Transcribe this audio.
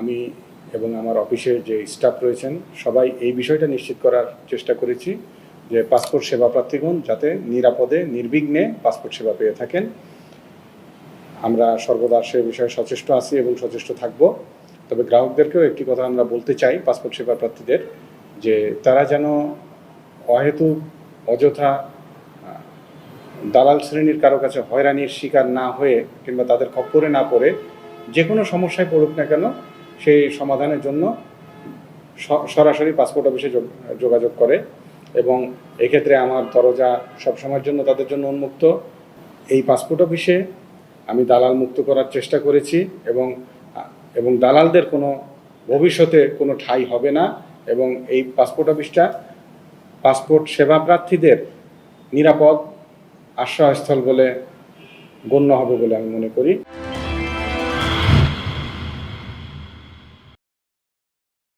আমি এবং আমার অফিসের যে স্টাফ রয়েছেন, সবাই এই বিষয়টা নিশ্চিত করার চেষ্টা করেছি যে পাসপোর্ট সেবা প্রার্থীগণ যাতে নিরাপদে, নির্বিঘ্নে পাসপোর্ট সেবা পেয়ে থাকেন। আমরা সর্বদা সে বিষয়ে সচেষ্ট আছি এবং সচেষ্ট থাকব। তবে গ্রাহকদেরকেও একটি কথা আমরা বলতে চাই, পাসপোর্ট সেবা প্রার্থীদের, যে তারা যেন অহেতু, অযথা, দালাল শ্রেণির কারও কাছে হয়রানির শিকার না হয়ে কিংবা তাদের খপ্পরে না পড়ে, যে কোনো সমস্যায় পড়ুক না কেন সেই সমাধানের জন্য সরাসরি পাসপোর্ট অফিসে যোগাযোগ করে এবং এক্ষেত্রে আমার দরজা সবসময়ের জন্য তাদের জন্য উন্মুক্ত। এই পাসপোর্ট অফিসে আমি দালাল মুক্ত করার চেষ্টা করেছি এবং এবং দালালদের কোনো ভবিষ্যতে কোনো ঠাঁই হবে না এবং এই পাসপোর্ট অফিসটা পাসপোর্ট সেবা প্রার্থীদের নিরাপদ আশ্রয়স্থল বলে গণ্য হবে বলে আমি মনে করি।